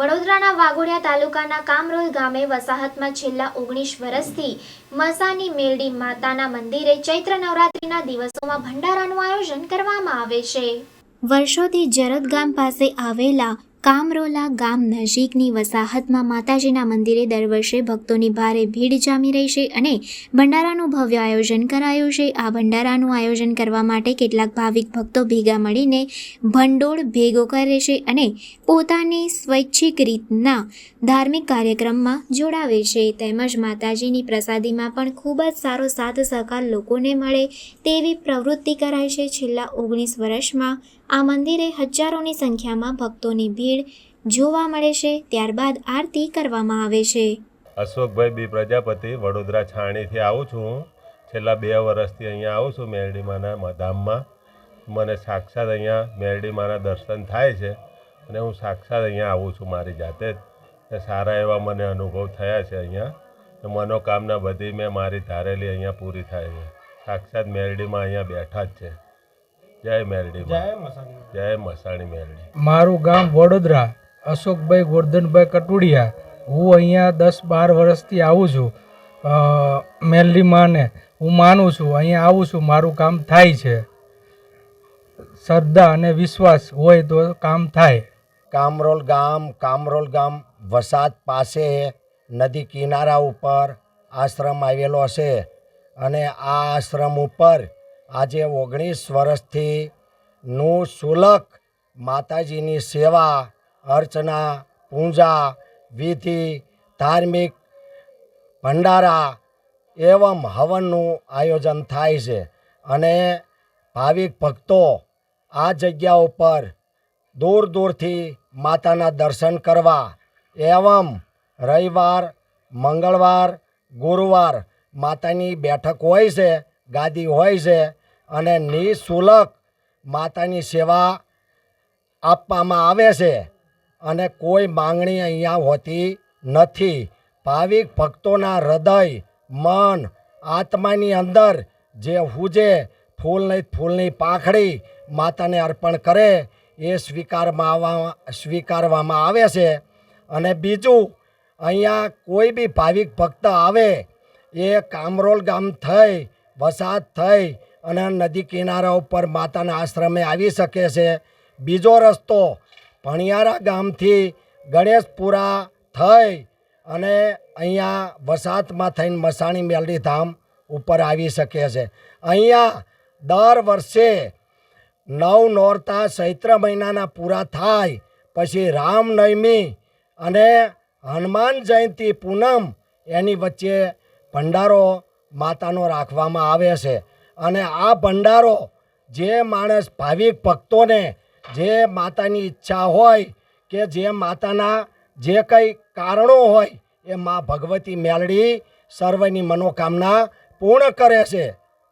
વડોદરાના વાઘોડિયા તાલુકાના કામરોલ ગામે વસાહતમાં છેલ્લા ઓગણીસ વર્ષથી મસાની મેલડી માતાના મંદિરે ચૈત્ર નવરાત્રિના દિવસોમાં ભંડારાનું આયોજન કરવામાં આવે છે. વર્ષોથી જરદ ગામ પાસે આવેલા કામરોલા ગામ નજીકની વસાહતમાં માતાજીના મંદિરે દર વર્ષે ભક્તોની ભારે ભીડ જામી રહી છે અને ભંડારાનું ભવ્ય આયોજન કરાયું છે. આ ભંડારાનું આયોજન કરવા માટે કેટલાક ભાવિક ભક્તો ભેગા મળીને ભંડોળ ભેગો કરે છે અને પોતાની સ્વૈચ્છિક રીતના ધાર્મિક કાર્યક્રમમાં જોડાવે છે. તેમજ માતાજીની પ્રસાદીમાં પણ ખૂબ જ સારો સાથ સહકાર લોકોને મળે તેવી પ્રવૃત્તિ કરાય છે. છેલ્લા ઓગણીસ વર્ષમાં આ મંદિરે હજારોની સંખ્યામાં ભક્તોની ભીડ જોવા મળે છે, ત્યારબાદ આરતી કરવામાં આવે છે. અશોકભાઈ, બી પ્રજાપતિ, વડોદરા છાણીથી આવું છું. હું છેલ્લા બે વર્ષથી અહીંયા આવું છું મેરડીમાના ધામમાં. મને સાક્ષાત અહીંયા મેરડીમાના દર્શન થાય છે અને હું સાક્ષાત અહીંયા આવું છું મારી જાતે જ. સારા એવા મને અનુભવ થયા છે અહીંયા. મનોકામના બધી મેં મારી ધારેલી અહીંયા પૂરી થાય છે. સાક્ષાત મેરડીમાં અહીંયા બેઠા જ છે. જય મેરડી જય મસાણી. મેરડી. મારું ગામ વડોદરા અશોકભાઈ ગોરધનભાઈ કટુડિયા. હું અહીંયા દસ બાર વર્ષથી આવું છું. અ, માને હું માનું છું અહીંયા આવું છું મારું કામ થાય છે. શ્રદ્ધા અને વિશ્વાસ હોય તો કામ થાય. કામરોલ ગામ કામરોલ ગામ વસાત પાસે નદી કિનારા ઉપર આશ્રમ આવેલો છે અને આ આશ્રમ ઉપર આજે ઓગણીસ વર્ષથી નું શુલક માતાજીની સેવા, અર્ચના, પૂજા, વિધિ, ધાર્મિક ભંડારા એવમ હવનનું આયોજન થાય છે અને ભાવિક ભક્તો આ જગ્યા ઉપર દૂર દૂરથી માતાના દર્શન કરવા એવમ રવિવાર, મંગળવાર, ગુરુવાર માતાની બેઠક હોય છે, ગાદી હોય છે અને નિઃશુલ્ક માતાની સેવા આપવામાં આવે છે અને કોઈ માંગણી અહીંયા હોતી નથી. ભાવિક ભક્તોના હૃદય, મન, આત્માની અંદર જે હુજે ફૂલની ફૂલની પાંખડી માતાને અર્પણ કરે એ સ્વીકારમાં આવવા સ્વીકારવામાં આવે છે. અને બીજું, અહીંયા કોઈ બી ભાવિક ભક્ત આવે, એ કામરોલ ગામ થઈ વસાત થઈ અને નદી કિનારા ઉપર માતાના આશ્રમે આવી શકે છે. બીજો રસ્તો ભણિયારા ગામથી ગણેશપુરા થઈ અને અહીંયા વસાતમાં થઈને મસાણી મેલડી ધામ ઉપર આવી શકે છે. અહીંયા દર વર્ષે નવ નોરતા ચૈત્ર મહિનાના પૂરા થાય, પછી રામનવમી અને હનુમાન જયંતિ પૂનમ એની વચ્ચે ભંડારો માતાનો રાખવામાં આવે છે. અને આ ભંડારો જે માણસ ભાવિક ભક્તોને, જે માતાની ઈચ્છા હોય કે જે માતાના જે કંઈ કારણો હોય, એ મા ભગવતી મેલડી સર્વની મનોકામના પૂર્ણ કરે છે.